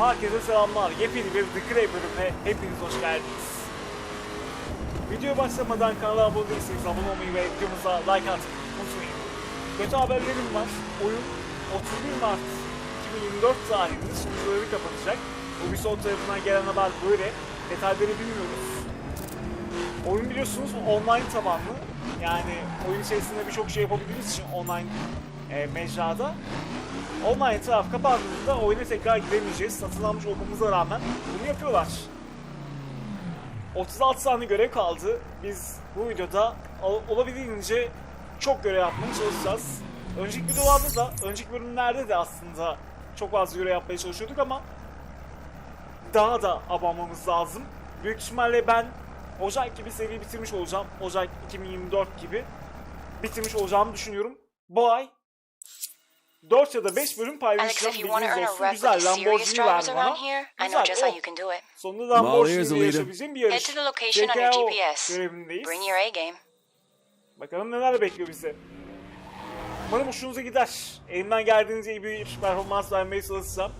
Herkese selamlar. Yepyeni bir The Grey bölümüne hepiniz hoş geldiniz. Videoya başlamadan kanala abone değilseniz abone olmayı ve videomuza like atmayı unutmayın. Kötü haberlerim var. Oyun 31 Mart 2024 tarihinde sunucuları kapatacak. Ubisoft tarafından gelen haber böyle. Detayları bilmiyoruz. Oyun biliyorsunuz online tabanlı. Yani oyun içerisinde birçok şey yapabildiğiniz için online e, mecrada. Online taraf kapandığında oyuna tekrar giremeyeceğiz. Satın almış olmamıza rağmen bunu yapıyorlar. 36 tane görev kaldı. Biz bu videoda ol- olabildiğince çok görev yapmaya çalışacağız. Önceki videolarda da, önceki bölümlerde de aslında çok fazla görev yapmaya çalışıyorduk ama daha da abanmamız lazım. Büyük ihtimalle ben Ocak gibi seri bitirmiş olacağım. Ocak 2024 gibi bitirmiş olacağımı düşünüyorum. Bu ay 4 ya da 5 bölüm Alex, paylaşacağım. if you want to Bilginiz earn a olsun. Güzel Lamborghini around bana. here, I know Güzel. just how Oh, you can do it. Sonunda I'm all Lamborghini ears, ile leader. yaşayabileceğim bir yarış. to the location on your JKO GPS. görevindeyiz. Bring your A game. Bakalım neler bekliyor bizi. Umarım hoşunuza gider. Elimden geldiğince iyi bir performans vermeye çalışacağım.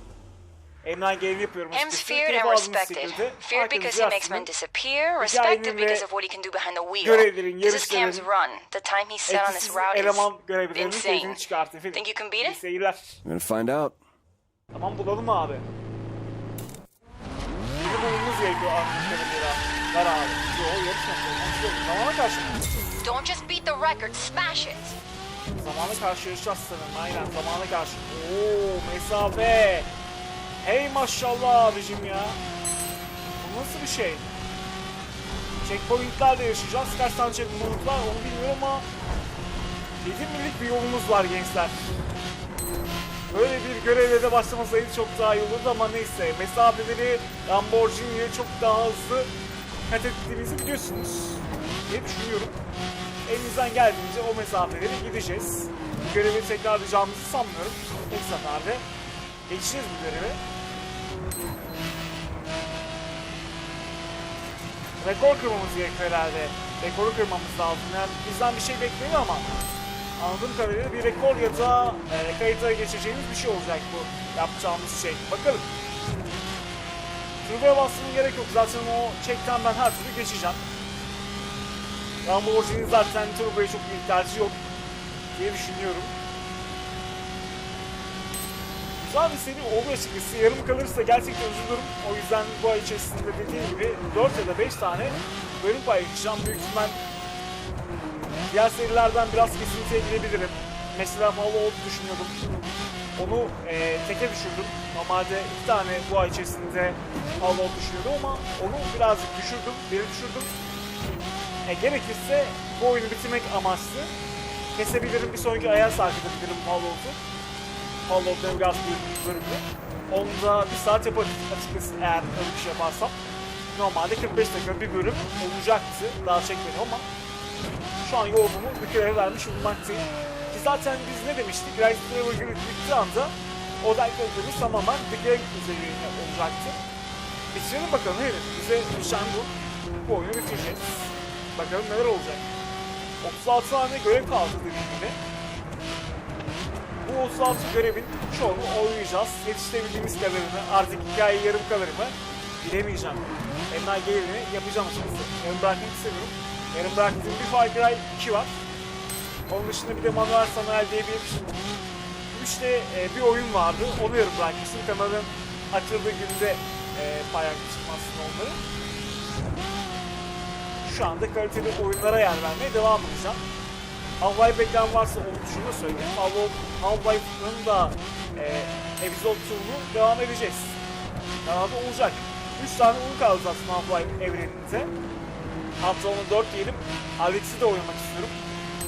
Elimden geleni yapıyorum. M's açıkçası. feared Keyif and respected. şekilde Feared because he makes men disappear, respected because of what he can do behind the wheel. görevlerin, Because his cam's run. The time he set on this Etkisiz route is insane. Think you can beat it? I'm gonna find out. Tamam bulalım abi. Bizi bulmamız gerekiyor artık kadarıyla. Ver abi. Yo yarış. Zamana karşı? Don't just beat the record, smash it. Zamana karşı yarışacağız sanırım. Aynen zamana karşı. Oo mesafe. Hey maşallah abicim ya. Bu nasıl bir şey? Checkpointlerle yaşayacağız. Kaç tane checkpoint var onu bilmiyorum ama 7 millik bir yolumuz var gençler. Böyle bir görevle de başlamasaydı çok daha iyi olurdu ama neyse. Mesafeleri Lamborghini'ye çok daha hızlı kat ettiğimizi biliyorsunuz diye düşünüyorum. Elimizden geldiğince o mesafeleri gideceğiz. Görevi tekrarlayacağımızı sanmıyorum. Tek seferde geçeceğiz bu görevi. Rekor kırmamız gerekiyor herhalde. Rekoru kırmamız lazım. Yani bizden bir şey bekleniyor ama anladığım kadarıyla bir rekor ya da e, kayıta geçeceğimiz bir şey olacak bu yapacağımız şey. Bakalım. Turbo'ya basmaya gerek yok. Zaten o çekten ben her türlü geçeceğim. Lamborghini zaten Turbo'ya çok bir ihtiyacı yok diye düşünüyorum. Bir seri oldu açıkçası. Yarım kalırsa gerçekten üzülürüm. O yüzden bu ay içerisinde dediğim gibi 4 ya da 5 tane bölüm paylaşacağım. Büyük ihtimal diğer serilerden biraz kesintiye girebilirim. Mesela Fallout düşünüyordum. Onu e, teke düşürdüm. Normalde iki tane bu ay içerisinde Fallout düşünüyordum ama onu birazcık düşürdüm. Biri düşürdüm. E, gerekirse bu oyunu bitirmek amaçlı kesebilirim. Bir sonraki aya sarf edebilirim Fallout'u. Büyük bir bölümü. Onu da bir saat yaparız açıkçası eğer öyle bir şey yaparsam. Normalde 45 dakika bir bölüm olacaktı. Daha çekmedim ama şu an yorumumu bir kere vermiş bulunmaktayım. Ki zaten biz ne demiştik? Rise Never Give bittiği anda odakladığımız tamamen The Game üzerine olacaktı. Bitirelim bakalım evet. Bize düşen bu. Bu oyunu bitireceğiz. Bakalım neler olacak. 36 tane görev kaldı dediğim gibi. Bu 36 görevin çoğunu oynayacağız. Yetiştirebildiğimiz kadarını, artık hikaye yarım kadarını bilemeyeceğim. Elimden geleni yapacağım açıkçası. Yarım bırakmak istemiyorum. Yarım bıraktığım bir Far Cry 2 var. Onun dışında bir de Manuel Sanael diye bir işte e, bir oyun vardı. Onu yarım bırakmıştım. Kanalın açıldığı günde e, paylaşmıştım aslında onları. Şu anda kaliteli oyunlara yer vermeye devam edeceğim. Half-Life beklen varsa onu şunu söyleyeyim. Half- Half-Life'ın da e, Episode 2'unu devam edeceğiz. Kanalda olacak. 3 tane oyun kaldı aslında Half-Life. Hatta onu 4 diyelim. Alex'i de oynamak istiyorum.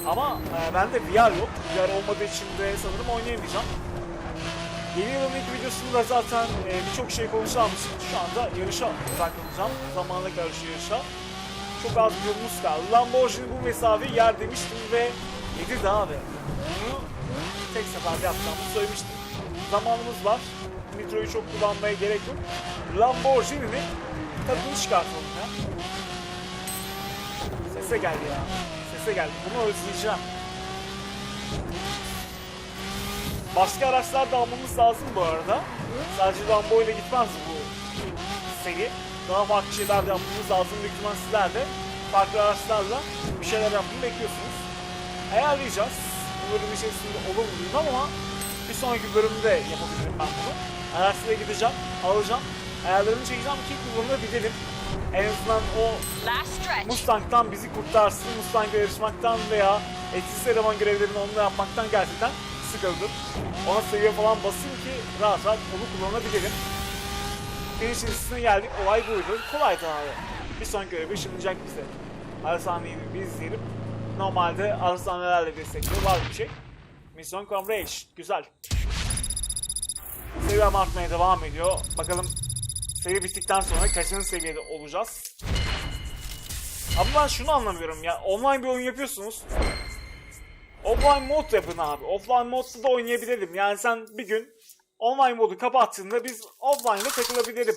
Ama e, bende VR yok. VR olmadığı için de sanırım oynayamayacağım. Yeni yılın ilk videosunda zaten e, birçok şey konuşacağımız şu anda yarışa odaklanacağım. Zamanla karşı yarışa. Çok az yolumuz kaldı. Lamborghini bu mesafeyi yer demiştim ve yedi daha abi. Bunu tek seferde yapacağımı söylemiştim. Zamanımız var. Nitro'yu çok kullanmaya gerek yok. Lamborghini'nin tadını çıkartalım ya. Sese geldi ya. Sese geldi. Bunu özleyeceğim. Başka araçlar da almamız lazım bu arada. Sadece Lambo ile gitmez bu seri. Daha farklı şeyler de yapmamız lazım. Büyük ihtimal sizler de farklı araçlarla bir şeyler yapmayı bekliyorsunuz. Ayarlayacağız. Bu bölüm içerisinde olur mu bilmem ama bir sonraki bölümde yapabilirim ben bunu. Araçlara gideceğim, alacağım. Ayarlarını çekeceğim ki kullanabilirim. En azından o. Mustang'dan bizi kurtarsın. Mustang'la yarışmaktan veya etkisiz eleman görevlerini onunla yapmaktan gerçekten sıkıldım. Ona seviye falan basayım ki rahat rahat onu kullanabilirim. Finish listesine geldik. Olay buydu. Kolaydı abi. Bir sonraki görevi ışınlayacak bize. Arsane'yi bir izleyelim. Normalde Arsane'lerle destekliyor. Var bir şey. Mission Comrade. Güzel. Seviyem artmaya devam ediyor. Bakalım seri bittikten sonra kaçıncı seviyede olacağız? Ama ben şunu anlamıyorum ya. Online bir oyun yapıyorsunuz. Offline mod yapın abi. Offline modda da oynayabilirim. Yani sen bir gün online modu kapattığında biz offline'da takılabilirim.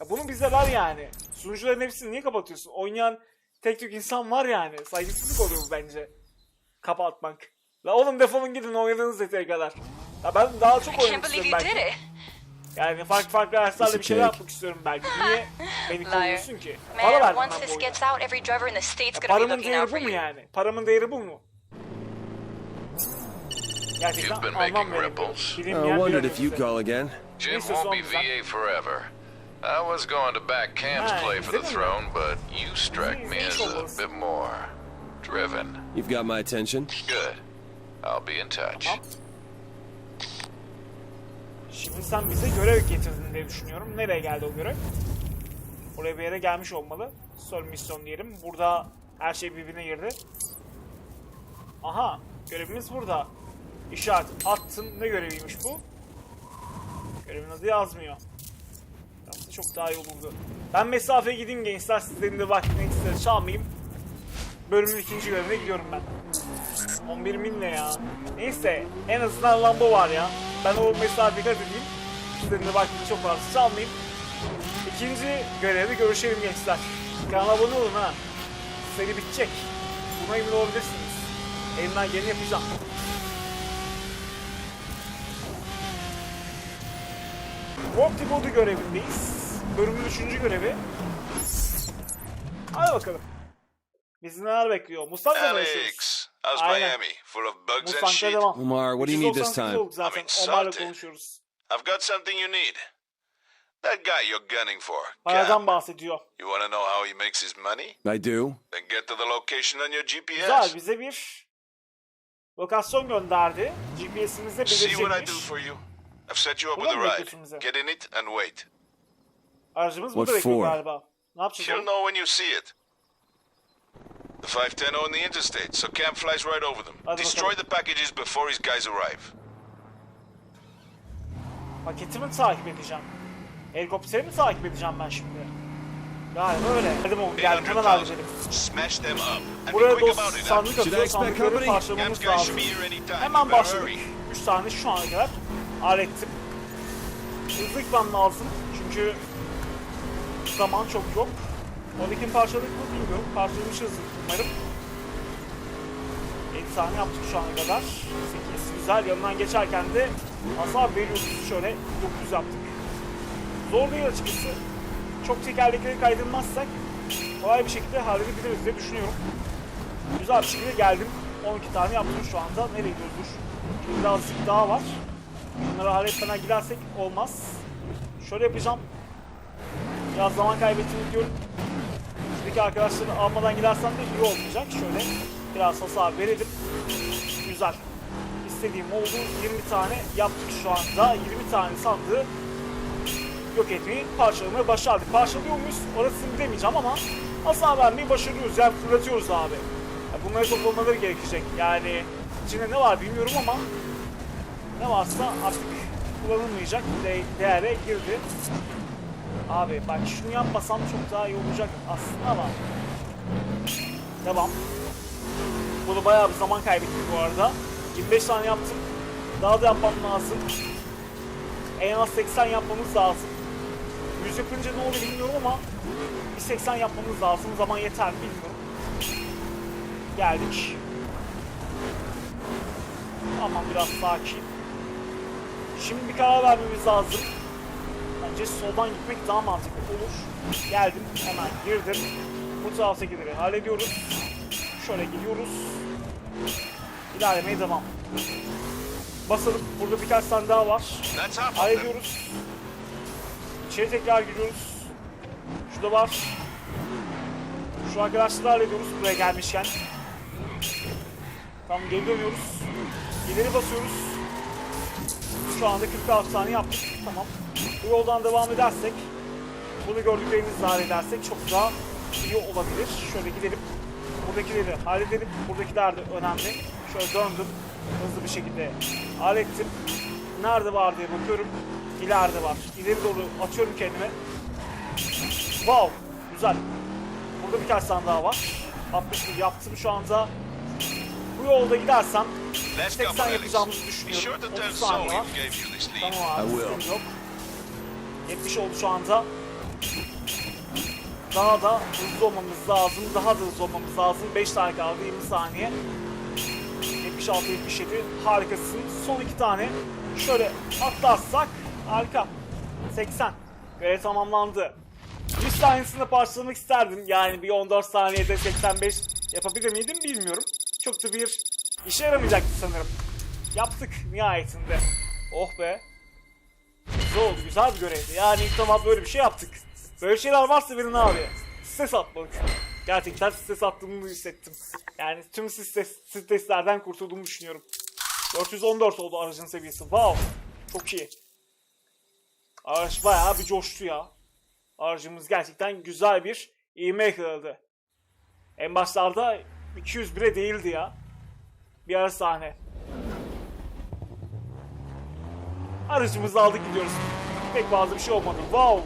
Ya bunu bize ver yani. Sunucuların hepsini niye kapatıyorsun? Oynayan tek tük insan var yani. Saygısızlık oluyor bu bence. Kapatmak. La oğlum defolun gidin oynadığınız yeteri kadar. Ya ben daha çok oynamak istiyorum belki. Yani farklı farklı araçlarla bir şeyler yapmak istiyorum belki. Niye beni kovuyorsun ki? Para verdim ben bu oyuna. paramın değeri bu mu yani? Paramın değeri bu mu? You've been making ripples. I wondered if you'd call again. Jim won't be. VA forever. I was going to back Cam's play for the throne, but you struck me as iyi a bit more driven. You've got my attention. Good. I'll be in touch. Şimdi sen bize görev getirdin diye düşünüyorum. Nereye geldi o görev? Oraya bir yere gelmiş olmalı. Sol misyon diyelim. Burada her şey birbirine girdi. Aha, görevimiz burada. İşaret attım. Ne göreviymiş bu? Görevin adı yazmıyor. Aslında çok daha iyi olurdu. Ben mesafeye gideyim gençler. Sizlerin de vaktini ekstra çalmayayım. Bölümün ikinci görevine gidiyorum ben. 11 mil ne ya? Neyse en azından lamba var ya. Ben o mesafeye kat edeyim. Sizlerin de vaktini çok fazla çalmayayım. İkinci görevde görüşelim gençler. Kanala abone olun ha. Seri bitecek. Buna emin olabilirsiniz. Elimden geleni yapacağım. Rock modu görevindeyiz. Bölümün üçüncü görevi. Hadi bakalım. Bizi neler bekliyor? Mustafa'da mı yaşıyoruz? Alex, how's Aynen. Miami? Full of bugs and Mustafa'da shit? devam. Omar, what do you need this 398 time? I'm insulted. I've got something you need. That guy you're gunning for, Paradan bahsediyor. You want to know how he makes his money? I do. Then get to the location on your Güzel GPS. bize bir lokasyon gönderdi. GPS'imizde See what I do belirtecekmiş. for you? I've set you up with a ride. Get in it and wait. Aracımız burada What bekliyor for? galiba. Ne yapacağız? You'll oğlum? know when you see it. The 510 on the interstate, so Cam flies right over them. Hadi Destroy bakalım. the packages before his guys arrive. Paketimi takip edeceğim. Helikopteri mi takip edeceğim ben şimdi? Galiba öyle. Hadi oğlum gel hemen 800,000. halledelim. Smash them up. And be Buraya dost sandık atıyor. Sandıkları parçalamamız lazım. be here anytime. Hemen başladık. hurry. 3 tane şu ana kadar hallettim. Hızlı gitmem lazım çünkü zaman çok yok. 12 parçalık mı bilmiyorum. Parçalamışız umarım. 7 tane yaptık şu ana kadar. 8 güzel. Yanından geçerken de hasar veriyoruz. Şöyle 900 yaptık. Zor değil açıkçası. Çok tekerlekleri kaydırmazsak kolay bir şekilde halledebiliriz diye düşünüyorum. Güzel bir şekilde geldim. 12 tane yaptım şu anda. Nereye gidiyoruz? Birazcık daha var. Bunları halletmeden gidersek olmaz. Şöyle yapacağım. Biraz zaman kaybettiğimi diyorum. Şuradaki arkadaşları almadan gidersem de iyi olmayacak. Şöyle biraz hasar verelim. Güzel. İstediğim oldu. 20 tane yaptık şu anda. 20 tane sandığı yok etmeyi parçalamayı başardık. Parçalıyor muyuz? Orasını bilemeyeceğim ama hasar vermeyi başarıyoruz. Yani fırlatıyoruz abi. Ya bunları toplamaları gerekecek. Yani içinde ne var bilmiyorum ama ne varsa artık kullanılmayacak de değere girdi. Abi bak şunu yapmasam çok daha iyi olacak aslında ama devam. Bunu bayağı bir zaman kaybettik bu arada. 25 tane yaptım. Daha da yapmam lazım. En az 80 yapmamız lazım. 100 yapınca ne olur bilmiyorum ama bir 80 yapmamız lazım. Zaman yeter mi bilmiyorum. Geldik. Aman biraz sakin. Şimdi bir karar vermemiz lazım. Bence soldan gitmek daha mantıklı olur. Geldim hemen girdim. Bu taraftakileri hallediyoruz. Şöyle gidiyoruz. İlerlemeye devam. Basalım. Burada birkaç tane daha var. Hallediyoruz. İçeri tekrar giriyoruz. Şurada var. Şu arkadaşları hallediyoruz buraya gelmişken. Tamam geri dönüyoruz. İleri basıyoruz. Şu anda 46 saniye yaptık. Tamam. Bu yoldan devam edersek, bunu gördüklerimizi halledersek çok daha iyi olabilir. Şöyle gidelim. Buradakileri halledelim. Buradakiler de önemli. Şöyle döndüm. Hızlı bir şekilde hallettim. Nerede var diye bakıyorum. İleride var. İleri doğru atıyorum kendime. Wow. Güzel. Burada birkaç tane daha var. 61 yaptım şu anda. Bu yolda gidersem Let's go, 80 Alex. yapacağımızı düşünüyorum. sure that 30 that saniye var. Tamam abi. I will. sıkıntı Yok. 70 oldu şu anda. Daha da hızlı olmamız lazım. Daha da hızlı olmamız lazım. 5 tane kaldı 20 saniye. 76 77 harikasın. Son iki tane şöyle atlarsak harika. 80. Görev tamamlandı. 100 tanesini parçalamak isterdim. Yani bir 14 saniyede 85 yapabilir miydim bilmiyorum. Çok da bir işe yaramayacaktı sanırım. Yaptık nihayetinde. Oh be. Güzel oldu, güzel bir görevdi. Yani ilk defa böyle bir şey yaptık. Böyle şeyler varsa verin abi. Stres atmalık. Gerçekten stres attığımı hissettim. Yani tüm stres, streslerden kurtulduğumu düşünüyorum. 414 oldu aracın seviyesi. Wow. Çok iyi. Araç bayağı bir coştu ya. Aracımız gerçekten güzel bir ivme yakaladı. En başlarda 201'e değildi ya. Bir ara sahne. Aracımızı aldık gidiyoruz. Pek fazla bir şey olmadı. Wow.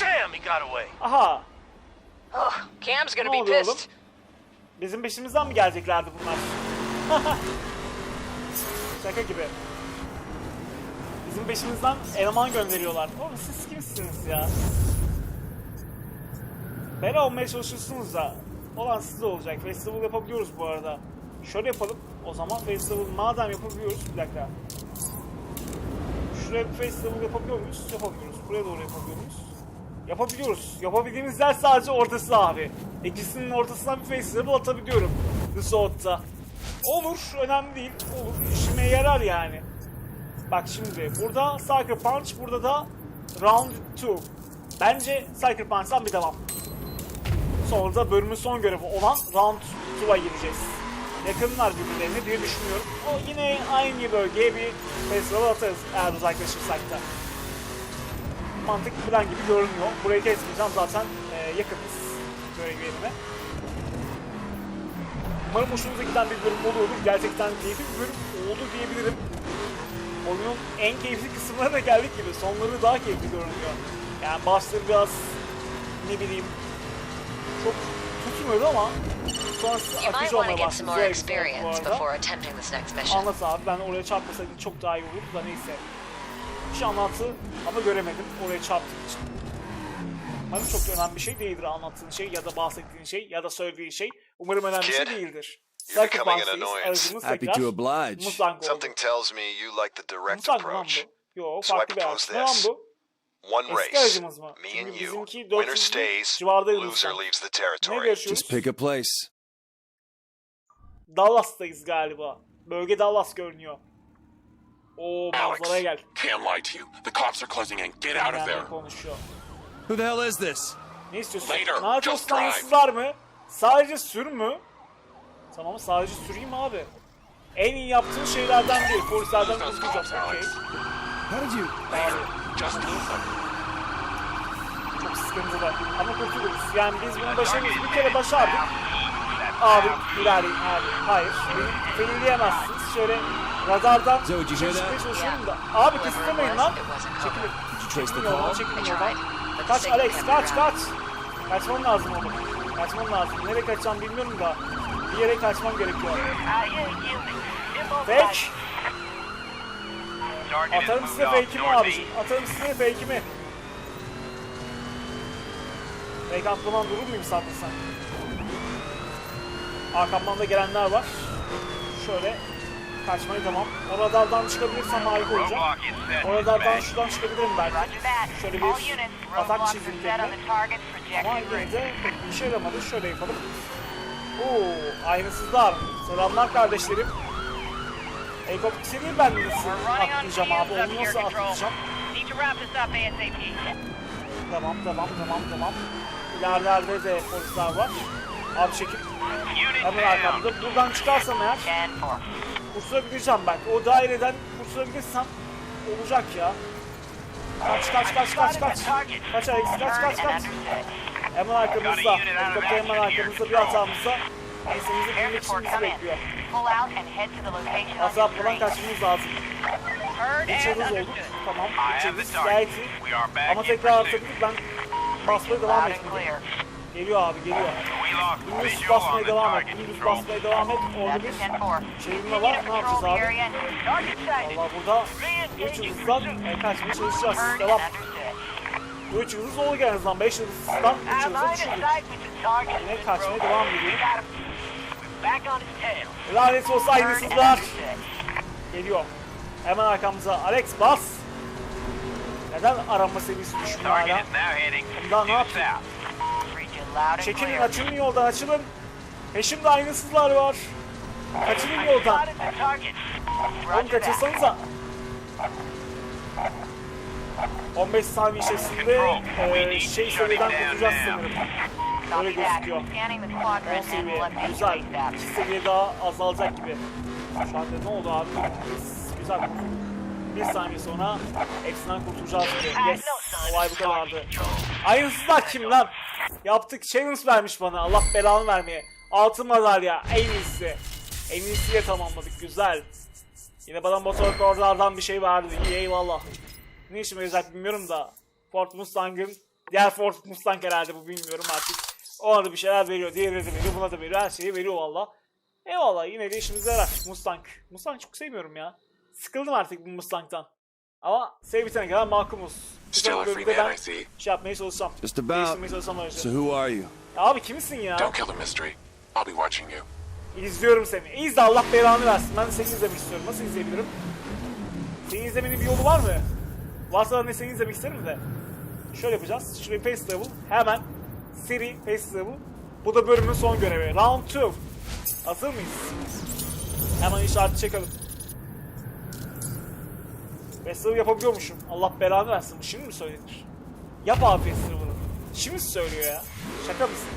Damn, he got away. Aha. Cam's gonna be oluyor oğlum? pissed. Bizim peşimizden mi geleceklerdi bunlar? Şaka gibi. Bizim peşimizden eleman gönderiyorlar. Oğlum siz kimsiniz ya? Bela olmaya çalışıyorsunuz da. Olan size olacak. Festival yapabiliyoruz bu arada. Şöyle yapalım. O zaman festival madem yapabiliyoruz. Bir dakika. Şuraya bir festival yapabiliyor muyuz? Yapabiliyoruz. Buraya doğru yapabiliyor muyuz? Yapabiliyoruz. Yapabildiğimiz yer sadece ortası abi. İkisinin ortasından bir festival atabiliyorum. The Soul'da. Olur. Önemli değil. Olur. İşime yarar yani. Bak şimdi burada Sucker Punch, burada da Round 2. Bence Sucker Punch'tan bir devam. Sonra da bölümün son görevi olan Round 2'a gireceğiz. Yakınlar birbirlerine diye düşünüyorum. O yine aynı bölgeye bir festival atarız eğer uzaklaşırsak da. Mantıklı plan gibi görünüyor. Burayı kesmeyeceğim zaten e, yakınız görev yerine. Umarım hoşunuza giden bir bölüm oluyordur. Gerçekten keyifli bir bölüm oldu diyebilirim. Oyunun en keyifli kısımlarına da geldik gibi. Sonları daha keyifli görünüyor. Yani başları biraz ne bileyim çok tutmuyordu ama might akıcı want to olmaya get başladı. some more Güzel gidiyor bu experience arada. before attempting this next mission. Anlat abi ben oraya çarpmasaydım çok daha iyi olurdu da neyse. Bir şey anlattı ama göremedim oraya çarptığım için. Umarım çok da önemli bir şey değildir anlattığın şey ya da bahsettiğin şey ya da söylediğin şey. Umarım önemli bir şey değildir. you're becoming an annoyance. Happy to oblige. Something tells me you like the direct approach. Yo So I farklı bir propose this. One Eski race. mı? Me Çünkü and you. bizimki Winner 400 stays, civardaydı loser leaves the territory. Just pick a place. Dallas'tayız galiba. Bölge Dallas görünüyor. Oo manzaraya gel. Cam lied to you. The cops are closing in. Get out of there. Konuşuyor. Who the hell is this? Ne istiyorsun? Later, Narcos just drive. tanesi var mı? Sadece sür mü? Tamam sadece süreyim abi. En iyi yaptığın şeylerden değil. Polislerden kurtulacağım. Okey. How did you? Later. Them. Çok sıkıntılı. Ama kurtuluruz. Yani biz bunu başarırız. Bir kere başardık. Abi ilerleyin abi. Hayır. Beni felilleyemezsiniz. Şöyle radardan hear çıkmaya çalışıyorum da. Abi was, lan. Çekilin. Çekilin yoldan, çekilin yoldan. Kaç Alex kaç kaç. Kaçman lazım oğlum. Kaçman lazım. Nereye kaçacağım bilmiyorum da. Bir yere kaçmam gerekiyor. Fake. Atarım size fake'imi abiciğim. Atarım size fake'imi. Fake atmadan durur muyum sandın sen? Arkamdan da gelenler var. Şöyle Kaçmayı tamam. O radardan çıkabilirsem harika olacak. O radardan şuradan çıkabilirim belki. Şöyle bir atak çizim kendime. Ama yine de işe yaramadı. Şöyle yapalım. Oo, aynısızlar. Selamlar kardeşlerim. Helikopteri ben nasıl atlayacağım abi? Onu nasıl atlayacağım? Tamam tamam tamam tamam. İlerlerde de polisler var. Abi çekil. Hemen arkamda. Buradan çıkarsam eğer kurtulabileceğim belki. O daireden kurtulabilirsem olacak ya. Kaç kaç kaç kaç kaç. Kaç Alex kaç kaç kaç. Hemen arkamızda. Helikopter hemen arkamızda bir hatamızda. İçin bizi bekliyor. Hata yapmadan kaçmamız lazım. Üç yıldız olduk. Tamam. Üç yıldız gayet iyi. Ama tekrar atabilir. Ben basmaya devam etmeliyim. Geliyor abi geliyor. Dümdüz basmaya devam et. Dümdüz basmaya devam et. Orada bir çevirme var. Ne yapacağız abi? Valla burada 3 yıldızdan e, kaçmaya çalışacağız. Devam. 3 yıldız oldu en azından. 5 yıldızdan 3 yıldıza düşürdük. Yine kaçmaya devam ediyorum. Lanet olsa aynısızlar. Geliyor. Hemen arkamıza. Alex bas. Neden arama seviyesi düşmüyor hala? Daha ne yapayım? Çekilin açılın yoldan açılın. Peşimde aynısızlar var. Kaçılın yoldan. Oğlum kaçırsanıza. 15 saniye içerisinde e, şey seviyeden kurtulacağız sanırım. Öyle gözüküyor. 10 seviye. Güzel. 2 seviye daha azalacak gibi. Şu anda ne oldu abi? Biz, güzel. Bir saniye sonra hepsinden kurtulacağız gibi. Yes. Olay bu kadardı. Aynısızlar kim lan? Yaptık. Challenge vermiş bana. Allah belanı vermeye. Altın madalya. En iyisi. En iyisiyle tamamladık. Güzel. Yine bana motor oralardan bir şey verdi. İyi eyvallah. Ne işime yarayacak bilmiyorum da. Ford Mustang'ın diğer Ford Mustang herhalde bu bilmiyorum artık. Ona da bir şeyler veriyor. Diğerine de veriyor. Buna da veriyor. Her şeyi veriyor valla. Eyvallah yine de işimize yarar. Mustang. Mustang çok sevmiyorum ya. Sıkıldım artık bu Mustang'tan. Ama sev bitene kadar makumuz. Still a free bölümde man, ben I see. şey yapmaya çalışacağım. Just about. Değiştirmeye çalışacağım öyle. So who are you? Ya Abi kimsin ya? Don't kill the mystery. I'll be watching you. İzliyorum seni. İzle Allah belanı versin. Ben de seni izlemek istiyorum. Nasıl izleyebilirim? Seni izlemenin bir yolu var mı? Varsa ne seni izlemek isterim de. Şöyle yapacağız. Şuraya pace level. Hemen seri pace level. Bu da bölümün son görevi. Round 2. Hazır mıyız? Hemen işareti çekelim. Festival yapabiliyormuşum. Allah belanı versin. Bu Şimdi mi söylenir? Yap abi festival'ı. Şimdi mi söylüyor ya? Şaka mısın?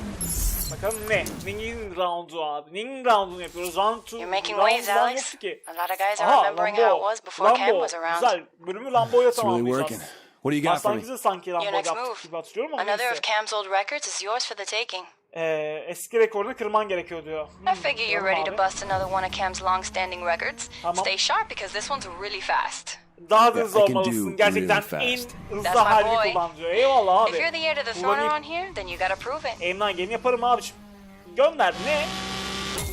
Bakalım ne? Neyin roundu abi? Neyin roundunu yapıyoruz? Round 2. You're making waves, Alex. A lot of guys are Aha, remembering how it was before Cam was around. Güzel. Bölümü Lambo'ya It's really working. tamamlayacağız. What do you got for me? Başlangıçta sanki next yaptık move. gibi hatırlıyorum ama Another neyse. of Cam's old records is yours for the taking. Ee, eski rekorunu kırman gerekiyor diyor. I figure you're ready to bust another one of Cam's long-standing records. Tamam. Stay sharp because this one's really fast. Daha da Yeah, hızlı can olmalısın. Gerçekten really en fast. hızlı That's my halini boy. kullan diyor. Eyvallah If abi. you're the heir to the throne around here, then you gotta prove it. Elimden geleni yaparım abiciğim. Gönder. Ne?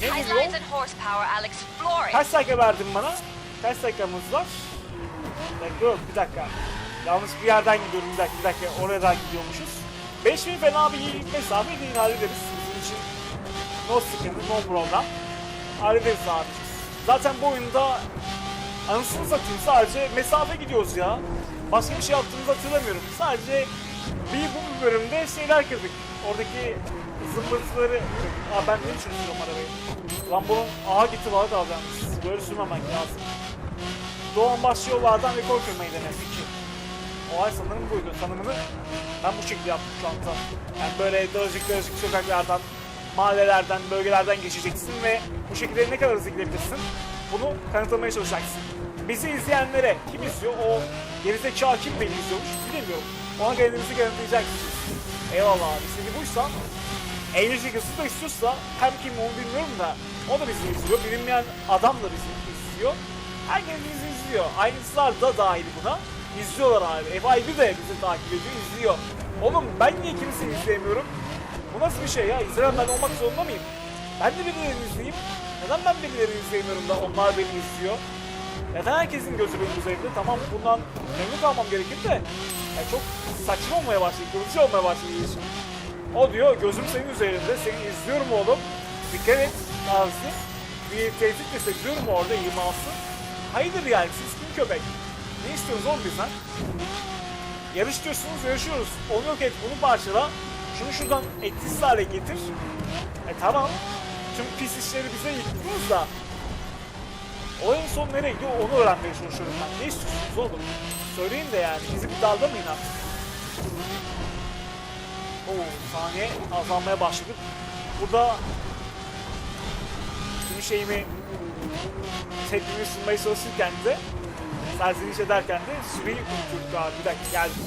Ne High diyor? lines and horsepower, Alex. Floor it. Kaç dakika verdin bana? Kaç dakikamız var? Bir dakika yok bir dakika. Yanlış bir yerden gidiyorum bir dakika bir dakika oradan gidiyormuşuz. 5000 fena bir mesafe değil hallederiz. Bizim için no sıkıntı no problem. Hallederiz abi. Zaten bu oyunda anasını satayım sadece mesafe gidiyoruz ya. Başka bir şey yaptığımızı hatırlamıyorum. Sadece bir bu bölümde şeyler kırdık. Oradaki zımbırtıları Aa ben ne için arabayı? Lambo'nun ağa gitti var da yalnız. Böyle sürmemek lazım. Doğan başlı yollardan rekor kırmayı denedik. Olay sanırım buydu. Tanımını ben bu şekilde yaptım şu anda. Yani böyle dağcık dağcık sokaklardan, mahallelerden, bölgelerden geçeceksin ve bu şekilde ne kadar hızlı gidebilirsin bunu kanıtlamaya çalışacaksın. Bizi izleyenlere kim izliyor? O gerizekalı kim beni izliyormuş bilemiyorum. Ona kendinizi kanıtlayacaksınız. Eyvallah abi. İstediği buysa Eğlence hızı da istiyorsa hem kim onu bilmiyorum da o da bizi izliyor. Bilinmeyen adam da bizi izliyor. Herkes bizi izliyor. Aynısılar da dahil buna. İzliyorlar abi. FIB de bizi takip ediyor, izliyor. Oğlum ben niye kimseyi izleyemiyorum? Bu nasıl bir şey ya? İzleyen ben olmak zorunda mıyım? Ben de birilerini izleyeyim. Neden ben birilerini izleyemiyorum da onlar beni izliyor? Neden herkesin gözü benim üzerimde? Tamam bundan memnun kalmam gerekir de. Yani çok saçma olmaya başladı, kırıcı olmaya başladı. O diyor gözüm senin üzerinde, seni izliyorum oğlum. Dikkat et tarzı. bir tehdit de seziyorum orada iması. Hayırdır yani siz kim köpek? Ne istiyorsunuz oğlum bizden? Yarış diyorsunuz yarışıyoruz. Onu yok et bunu parçala. Şunu şuradan etkisiz hale getir. E tamam. Tüm pis işleri bize yıktınız da. Olayın sonu nereye gidiyor onu öğrenmeye çalışıyorum ben. Ne istiyorsunuz oğlum? Söyleyin de yani bizi bir dalgamayın artık. Oo saniye azalmaya başladık. Burada tüm şeyimi tepkimi sunmaya çalışırken de serzeniş ederken de süreyi unuttuk abi. Bir dakika geldim.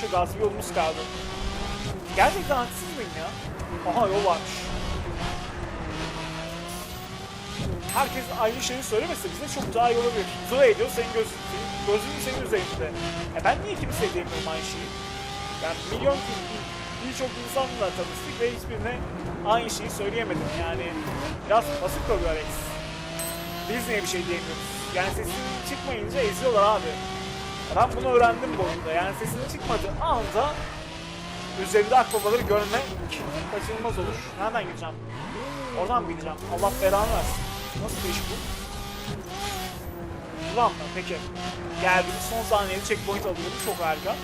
Şu gaz bir yolumuz kaldı. Gerçekten haksız mıyım ya? Aha yol varmış. Herkes aynı şeyi söylemese bize çok daha iyi olabilir. Zoe ediyor senin gözün, senin gözün senin üzerinde. E ben niye kimseye diyemiyorum aynı şeyi? Yani milyon birçok insanla tanıştık ve hiçbirine aynı şeyi söyleyemedim. Yani biraz basit kalıyor Alex. Biz niye bir şey diyemiyoruz? Yani sesin çıkmayınca eziyorlar abi. Ben bunu öğrendim bu oyunda. Yani sesin çıkmadığı anda üzerinde akbabaları görmek kaçınılmaz olur. Nereden gideceğim? Oradan mı gideceğim? Allah belanı versin. Nasıl bir iş bu? Buradan mı? Peki. Geldiğimiz son saniyede checkpoint alıyoruz. Çok harika.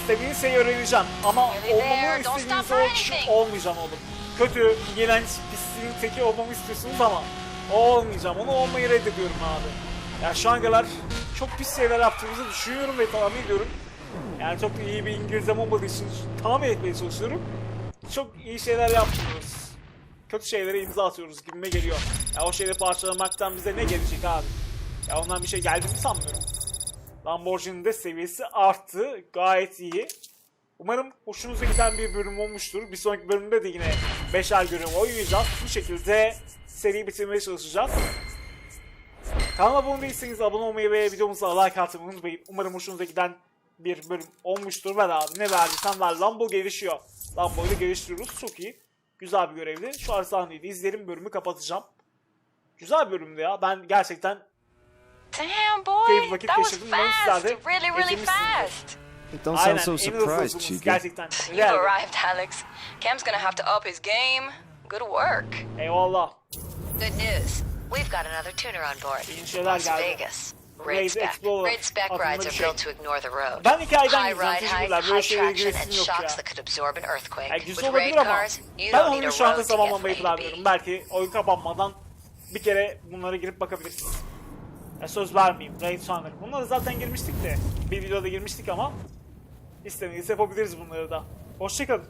İstediğiniz şeyi öğreneceğim ama olmamı kişi anything. olmayacağım oğlum. Kötü, iğrenç, pisliğin teki olmamı istiyorsunuz ama o olmayacağım. Onu olmayı reddediyorum abi. Ya şu an kadar çok pis şeyler yaptığımızı düşünüyorum ve tahmin ediyorum. Yani çok iyi bir İngilizcem olmadığı için tahmin etmeye çalışıyorum. Çok iyi şeyler yapmıyoruz. Kötü şeylere imza atıyoruz gibime geliyor. Ya o şeyleri parçalamaktan bize ne gelecek abi? Ya ondan bir şey geldiğini sanmıyorum. Lamborghini'nin de seviyesi arttı. Gayet iyi. Umarım hoşunuza giden bir bölüm olmuştur. Bir sonraki bölümde de yine beşer bölüm oynayacağız. Bu şekilde seriyi bitirmeye çalışacağız. Kanala abone değilseniz abone olmayı ve videomuza like atmayı unutmayın. Umarım hoşunuza giden bir bölüm olmuştur. Ver abi ne verdiysem ver. Lambo gelişiyor. Lambo'yu geliştiriyoruz. Çok iyi. Güzel bir görevli. Şu an sahneyi de izlerim bölümü kapatacağım. Güzel bir bölümdü ya. Ben gerçekten Damn, boy. Keyif vakit That was geçirdim. Umarım fast. sizler de Really, really fast. Don't aynen sound so en surprised, Chica. gerçekten. You've Güzel. arrived, Alex. Cam's gonna have to up his game. Good work. Eyvallah. Good news. We've got another tuner on board. İyi şeyler Las geldi. Vegas. Raid Raid spec. Explorer Raid spec adında rides bir are şey. built to ignore the road. Ben hikayeden High ride height, Teşekkürler. Böyle high şeylere traction, and yok shocks ya. that could absorb an earthquake. Yani güzel With raid olabilir ama cars, you ben don't need onu a şu anda road to get tamamlamayı from A to B. planlıyorum. Belki oyun kapanmadan bir kere bunlara girip bakabiliriz. Ya söz vermeyeyim. Raid sanırım. Bunlara zaten girmiştik de. Bir videoda girmiştik ama istemediğiniz yapabiliriz bunları da. Hoşçakalın.